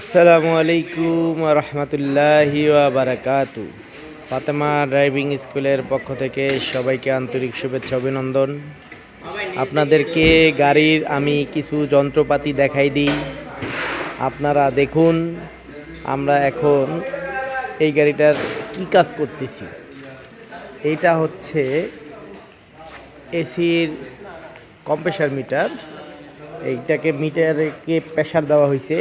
আসসালামু আলাইকুম রহমতুল্লাহি বারাকাতু ফাতেমা ড্রাইভিং স্কুলের পক্ষ থেকে সবাইকে আন্তরিক শুভেচ্ছা, অভিনন্দন। আপনাদেরকে গাড়ির আমি কিছু যন্ত্রপাতি দেখাই দিই। আপনারা দেখুন, আমরা এখন এই গাড়িটার কি কাজ করতেছি। এইটা হচ্ছে এসির কম্প্রেসার মিটার। এইটাকে মিটারকে প্রেশার দেওয়া হয়েছে।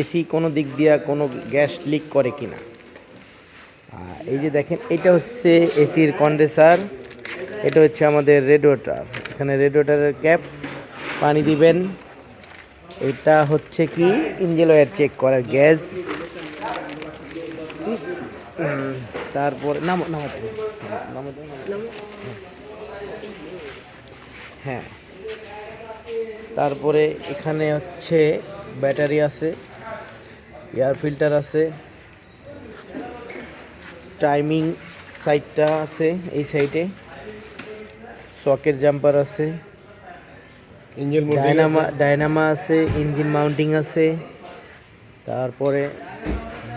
এসি কোনো দিক দিয়ে কোনো গ্যাস লিক করে কিনা। আর এই যে দেখেন এটা হচ্ছে এসির কন্ডেসার এটা হচ্ছে আমাদের রেডিওটার এখানে রেডিওটারের ক্যাপ পানি দিবেন। এটা হচ্ছে কি? ইঞ্জিন অয়েল চেক করার গ্যাস। তারপর নাম। হ্যাঁ। তারপরে এখানে হচ্ছে ব্যাটারি আছে। এয়ার ফিল্টার আছে। টাইমিং সাইডটা আছে এই সাইডে সকেট জাম্পার আছে। ইঞ্জিন ডায়নামা ডায়নামা আছে ইঞ্জিন মাউন্টিং আছে। তারপরে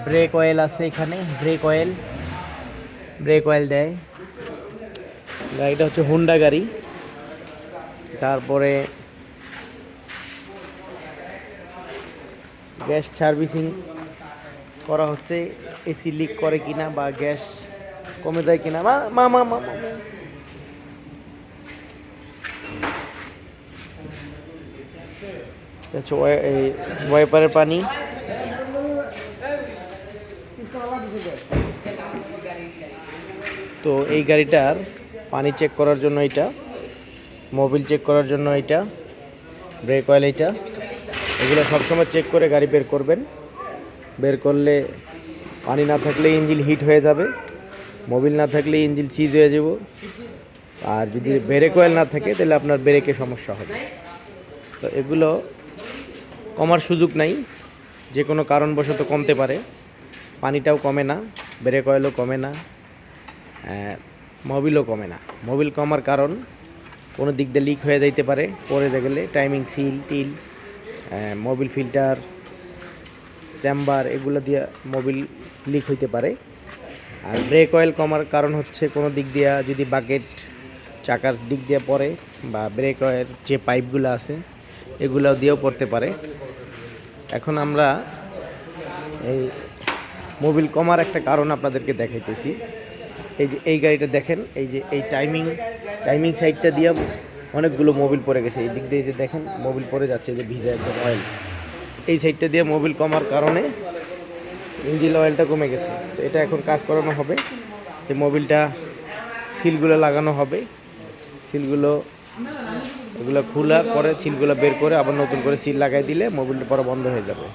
ব্রেক অয়েল আছে এখানে ব্রেক অয়েল। ব্রেক অয়েল দেয়। গাড়িটা হচ্ছে হুন্ডা গাড়ি। তারপরে গ্যাস সার্ভিসিং করা হচ্ছে, এসি লিক করে কিনা বা গ্যাস কমে যায় কিনা, মা মা মা মা এই ওয়াইপারের পানি। তো এই গাড়িটার পানি চেক করার জন্য এটা মোবিল চেক করার জন্য এটা ব্রেক অয়েল এটা। এগুলো সবসময় চেক করে গাড়ি বের করবেন। বের করলে পানি না থাকলে ইঞ্জিন হিট হয়ে যাবে। মোবিল না থাকলে ইঞ্জিন সিজ হয়ে যাব। আর যদি ব্রেক অয়েল না থাকে, তাহলে আপনার ব্রেকে সমস্যা হবে। তো এগুলো কমার সুযোগ নাই। যে কোনো কারণবশত কমতে পারে। পানিটাও কমে না ব্রেক অয়েলও কমে না মোবিলও কমে না। মোবিল কমার কারণ কোনো দিক দিয়ে লিক হয়ে যাইতে পারে পরে গেলে টাইমিং সিল টিল মোবিল ফিল্টার চেম্বার এগুলো দিয়ে মোবিল লিক হইতে পারে। আর ব্রেক অয়েল কমার কারণ হচ্ছে কোনো দিক দিয়ে যদি বাকেট চাকার দিক দিয়ে পড়ে বা ব্রেক অয়েল যে পাইপগুলো আছে এগুলো দিয়েও পড়তে পারে। এখন আমরা এই মোবিল কমার একটা কারণ আপনাদেরকে দেখাইতেছি। এই যে এই গাড়িটা দেখেন, এই যে এই টাইমিং টাইমিং সাইডটা দিয়ে অনেকগুলো মোবিল পড়ে গেছে। এই দিক দিয়ে যে দেখেন, মোবিল পড়ে যাচ্ছে যে ভিজা একদম অয়েল এই সাইডটা দিয়ে মোবিল কমার কারণে ইঞ্জিন অয়েলটা কমে গেছে। তো এটা এখন কাজ করানো হবে। এই মোবিলটা সিলগুলো লাগানো হবে। সিলগুলো, এগুলো খোলা পরে সিলগুলো বের করে আবার নতুন করে সিল লাগাই দিলে মোবিলটা পরে বন্ধ হয়ে যাবে।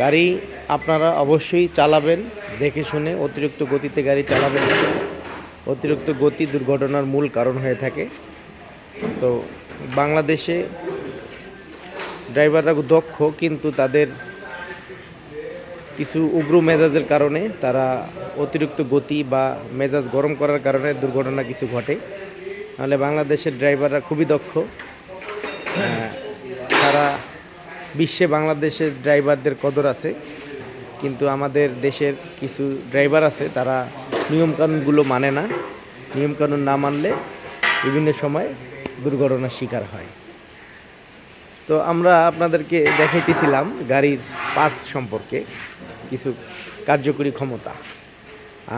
গাড়ি আপনারা অবশ্যই চালাবেন, দেখে শুনে অতিরিক্ত গতিতে গাড়ি চালাবেন। অতিরিক্ত গতি দুর্ঘটনার মূল কারণ হয়ে থাকে। তো বাংলাদেশে ড্রাইভাররা দক্ষ, কিন্তু তাদের কিছু উগ্র মেজাজের কারণে তারা অতিরিক্ত গতি বা মেজাজ গরম করার কারণে দুর্ঘটনা কিছু ঘটে। নাহলে বাংলাদেশের ড্রাইভাররা খুবই দক্ষ। তারা বিশ্বে বাংলাদেশের ড্রাইভারদের কদর আছে। কিন্তু আমাদের দেশের কিছু ড্রাইভার আছে, তারা নিয়মকানুনগুলো মানে না। নিয়মকানুন না মানলে বিভিন্ন সময় দুর্ঘটনার শিকার হয়। তো আমরা আপনাদেরকে দেখাইতেছিলাম গাড়ির পার্টস সম্পর্কে কিছু কার্যকরী ক্ষমতা।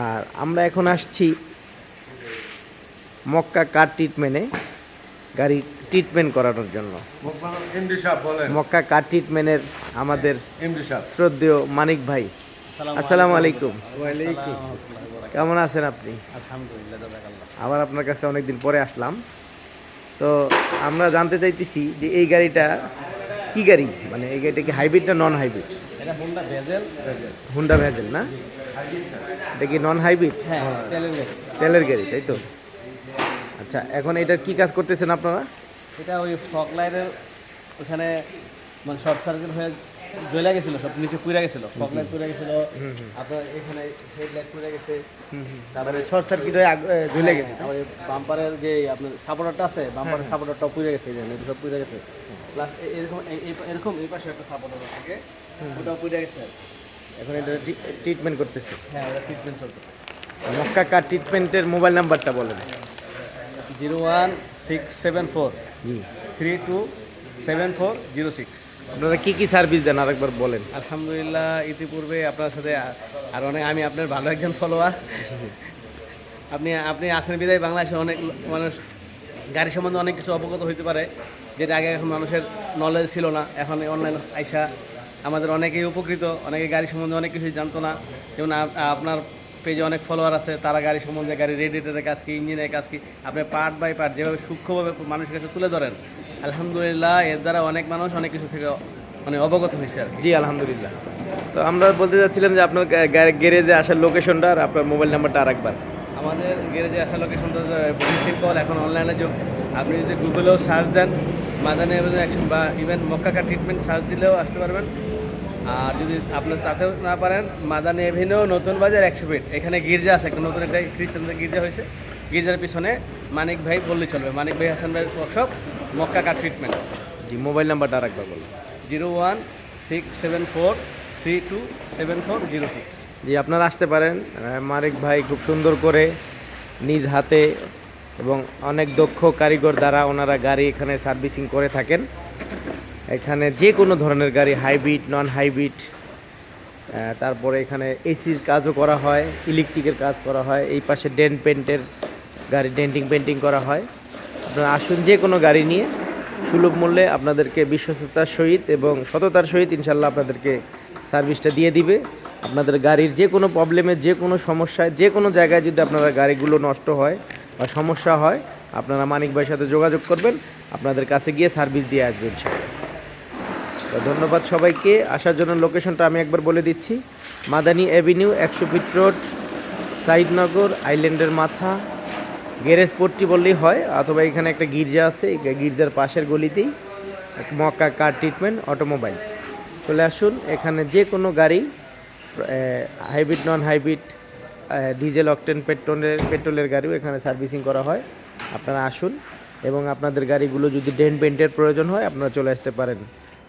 আর আমরা এখন আসছি মক্কা কার ট্রিটমেন্টে গাড়ি ট্রিটমেন্ট করানোর জন্য। এমডি সাহেব বলেন। মক্কা কার ট্রিটমেন্টের আমাদের শ্রদ্ধেয় মানিক ভাই। আসসালামু আলাইকুম। কেমন আছেন আপনি? আবার আপনার কাছে অনেকদিন পরে আসলাম। তো আমরা জানতে চাইতেছি যে এই গাড়িটা কি গাড়ি? মানে এই গাড়িটা কি হাইব্রিড না নন হাইব্রিড এটা হোন্ডা ভেজেল না? এটা কি নন হাইব্রিড হ্যাঁ তেলের গাড়ি তাই তো? আচ্ছা এখন এটার কি কাজ করতেছেন আপনারা? এটা ওই ফক লাইটের ওখানে মানে শর্ট সার্কিট হয়ে জ্বলে গেছিল সব নিচে পুড়ে গেছিল ফক লাইট পুড়ে গেছিল আপনার এখানে হেডলাইট পুড়ে গেছে তারপরে শর্ট সার্কিট হয়ে এ, ঝুলে গেছে। আমার বাম্পারের যে আপনার সাপোর্টারটা আছে বাম্পারের সাপোর্টারটাও পুড়ে গেছে এই যে সব পুড়ে গেছে। প্লাস এরকম এরকম এই পাশে একটা সাপোর্টার থাকে ওটাও পুড়ে গেছে। এখন এটা ট্রিটমেন্ট করতেছে। হ্যাঁ এটা ট্রিটমেন্ট চলতেছে। মক্কা কার ট্রিটমেন্টের মোবাইল নাম্বারটা বলেন। Zero one six seven four. Three two seven four zero six. আপনারা কি কি সার্ভিস দেন? আরেকবার বলেন। আলহামদুলিল্লাহ ইতিপূর্বে আপনার সাথে আর অনেক আমি আপনার ভালো একজন ফলোয়ার আপনি আপনি আসেন বিদায় বাংলাদেশে অনেক মানুষ গাড়ি সম্বন্ধে অনেক কিছু অবগত হইতে পারে যেটা আগে এখন মানুষের নলেজ ছিল না। এখন অনলাইন আইসা আমাদের অনেকেই উপকৃত অনেকে গাড়ি সম্বন্ধে অনেক কিছুই জানতো না। যেমন আপনার পেজে অনেক ফলোয়ার আছে তারা গাড়ি সম্বন্ধে গাড়ি রেডিয়েটারের কাজ কি ইঞ্জিনের কাজ কি আপনি পার্ট বাই পার্ট যেভাবে সূক্ষ্মভাবে মানুষের কাছে তুলে ধরেন আলহামদুলিল্লাহ এর দ্বারা অনেক মানুষ অনেক কিছু থেকে মানে অবগত হয়েছে আর জি আলহামদুলিল্লাহ। তো আমরা বলতে চাচ্ছিলাম যে আপনার গ্যারেজে আসার লোকেশনটা আর আপনার মোবাইল নাম্বারটা আরেকবার। আমাদের গ্যারেজে আসার লোকেশন তো সিম্পল এখন অনলাইনে যুগ আপনি যদি গুগলেও সার্চ দেন মাদানি অ্যাকশন বা ইভেন মক্কাকা ট্রিটমেন্ট সার্চ দিলেও আসতে পারবেন। আর যদি আপনার তাতেও না পারেন মাদানি এভিনিউ নতুন বাজার একশো ফিট। এখানে গির্জা আছে একটা নতুন একটা খ্রিস্টানদের গির্জা হয়েছে। গির্জার পিছনে মানিক ভাই বললেই চলবে। মানিক ভাই হাসান ভাই ওয়ার্কশপ মক্কা মক্কাকা ট্রিটমেন্ট জি মোবাইল নাম্বারটা আরেকবার বলুন। Zero one six seven four three two seven four zero six. জি আপনারা আসতে পারেন। মারেক ভাই খুব সুন্দর করে নিজ হাতে এবং অনেক দক্ষ কারিগর দ্বারা ওনারা গাড়ি এখানে সার্ভিসিং করে থাকেন। এখানে যে কোনো ধরনের গাড়ি হাইব্রিড নন হাইব্রিড তারপরে এখানে এসির কাজও করা হয় ইলেকট্রিকের কাজ করা হয়, এই পাশে ডেন্ট পেন্টের গাড়ি ডেন্টিং পেন্টিং করা হয়। আপনারা আসুন যে কোনো গাড়ি নিয়ে, সুলভ মূল্যে আপনাদেরকে বিশ্বস্ততার সহিত এবং সততার সহিত ইনশাল্লাহ আপনাদেরকে সার্ভিসটা দিয়ে দিবে। আপনাদের গাড়ির যে কোনো প্রবলেমে যে কোনো সমস্যায়, যে কোনো জায়গায় যদি আপনারা গাড়িগুলো নষ্ট হয় বা সমস্যা হয়, আপনারা মানিক ভাইয়ের সাথে যোগাযোগ করবেন, আপনাদের কাছে গিয়ে সার্ভিস দিয়ে আসবেন তো ধন্যবাদ সবাইকে। আসার জন্য লোকেশনটা আমি একবার বলে দিচ্ছি। মাদানী অ্যাভিনিউ একশো ফিট রোড, সাইদনগর, আইল্যান্ডের মাথা। গ্যারেজ পট্টি বললেই হয়, অথবা এখানে একটা গির্জা আছে গির্জার পাশের গলিতেই। Makka car treatment, automobiles. চলে আসুন, এখানে যে কোনো গাড়ি hybrid, non hybrid diesel, octane পেট্রোলের পেট্রোলের গাড়িও এখানে সার্ভিসিং করা হয়। আপনারা আসুন, এবং আপনাদের গাড়িগুলো যদি ডেন্ট পেন্টের প্রয়োজন হয়, আপনারা চলে আসতে পারেন।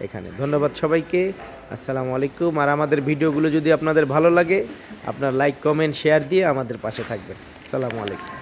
এখানে। ধন্যবাদ সবাইকে। আসসালামু আলাইকুম। আর আমাদের ভিডিওগুলো যদি আপনাদের ভালো লাগে, আপনার লাইক কমেন্ট শেয়ার দিয়ে আমাদের পাশে থাকবেন। আসসালামু আলাইকুম।